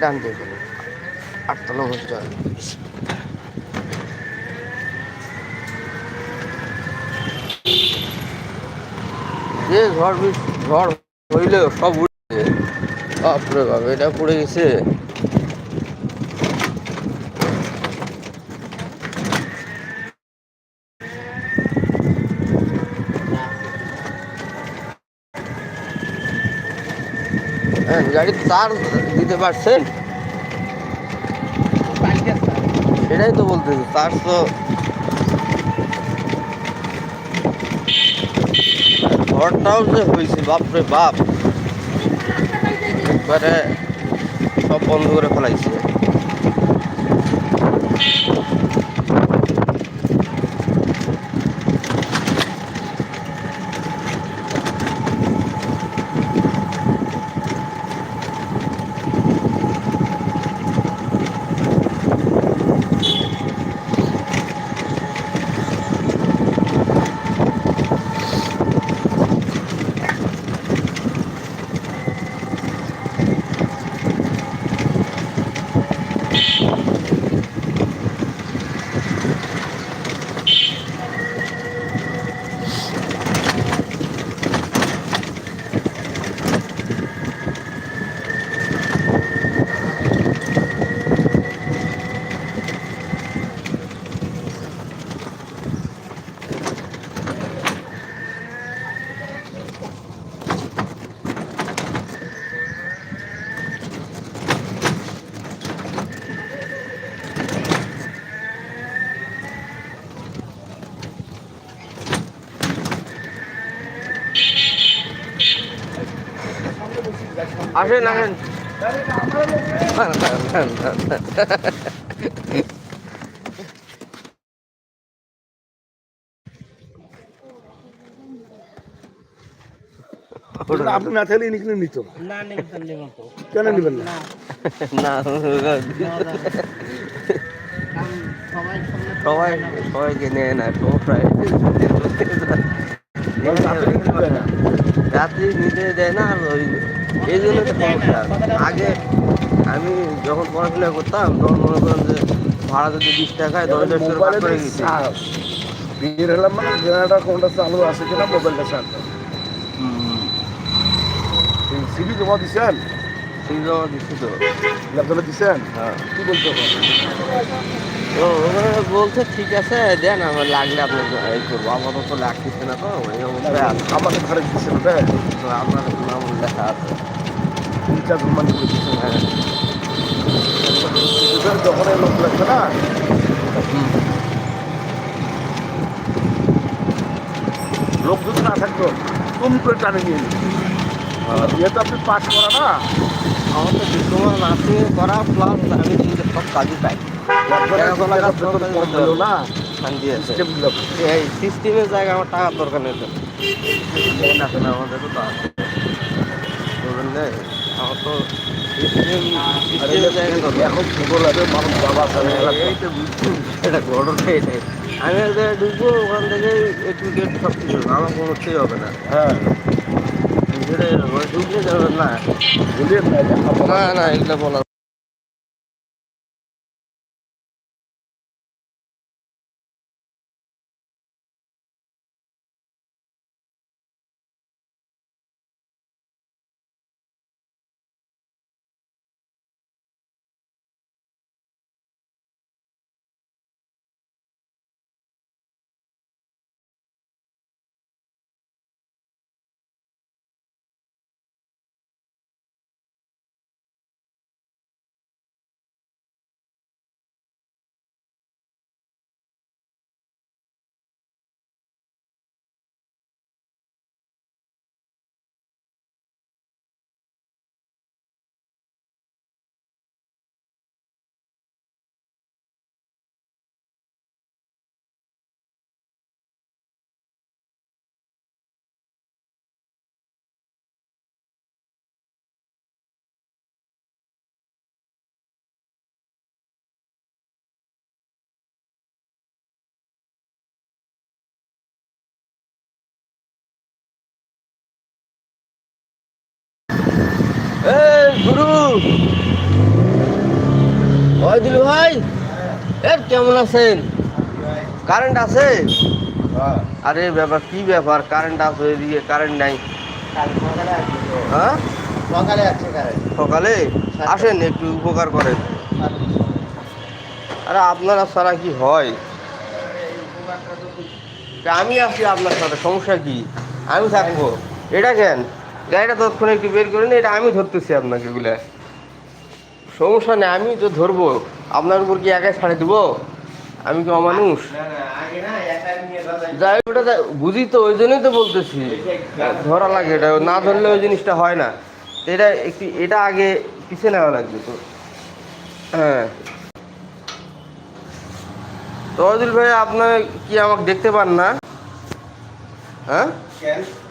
ডান দিকে আটতলা বসতে যে ঝড় ঝড় হইলে সব উঠছে বাপরে বাপ, এটা পড়ে গেছে। গাড়ির তার দিতে পারছেন সেটাই তো বলতেছি, তার তো ঝড়টাও যে হয়েছে, বাপরে বাপ। একবারে সব বন্ধ করে ফেলাইছে। আসেন আসেন। আপনি না থাকলে নিকলে নিত কেন নিবেন না? না সবাই সবাই সবাইকে নেয় না। রাত্রি নিতে দেয় না আর ওই এই জন্য তো সমস্যা। আগে আমি যখন পড়াশোনা করতাম তখন মনে করেন যে ভাড়া যদি বিশ টাকায় দশ দশ ভাগ করে গেছি বের হলাম মানে জেনারেটার কোনটা চালু আছে কিনা মোবাইলটা চালু সিবি জমা দিছেন? সেই জমা দিচ্ছি তো। ল্যাপটপে দিছেন? হ্যাঁ। কি বলতে ওখানে বলছে ঠিক আছে দেন আমার লাগলে আপনি এই করব। আপাতত লাগতেছে না তো এই অবস্থায় আমাকে ঘরে দিচ্ছেন তো আপনার নাম লেখা আছে তিনটা জমা করে দিচ্ছেন হ্যাঁ যখন লোক না লোক যদি না থাকতো তুমি করে টানে নিয়ে নিন ইয়ে তো আপনি পাস করা না আমার তো ডিপ্লোমা নার্সিং করা প্লাস আমি কিন্তু সব কাজই পাই। না সিস্টেমের জায়গায় আমার টাকার দরকার নেই তো। না আমাদের তো আছে আমার তো সিস্টেম সিস্টেমের জায়গায় দরকার এখন ফুটবল আছে মানুষ বাবা আছে এই তো বুঝছি। এটা ঘটনা এটাই। আমি এক জায়গায় ঢুকবো ওখান থেকে এ টু সব কিছু আমার কোনো সেই হবে না। হ্যাঁ। ঢুকলে যাবে না। না না এগুলো বলা কেমন আছেন? কারেন্ট আছে? আরে ব্যাপার কি ব্যাপার? কারেন্ট আছে এদিকে কারেন্ট নাই। হ্যাঁ? সকালে সকালে? আসেন একটু উপকার করেন। আরে আপনারা ছাড়া কি হয়? আমি আছি আপনার সাথে সমস্যা কি? আমি থাকব। এটা কেন? গাড়িটা তৎক্ষণ একটু বের করে নিন, এটা আমি ধরতেছি আপনাকে এগুলা। সমস্যা নেই আমি তো ধরবো। আপনার উপর কি একাই ছাড়ে দিব? আমি কি অমানুষ? যাই ওটা বুঝি তো ওই জন্যই তো বলতেছি। ধরা লাগে এটা না ধরলে ওই জিনিসটা হয় না। এটা একটু এটা আগে পিছিয়ে নেওয়া লাগবে তো। হ্যাঁ। তহজুল ভাই আপনার কি আমাকে দেখতে পান না? হ্যাঁ?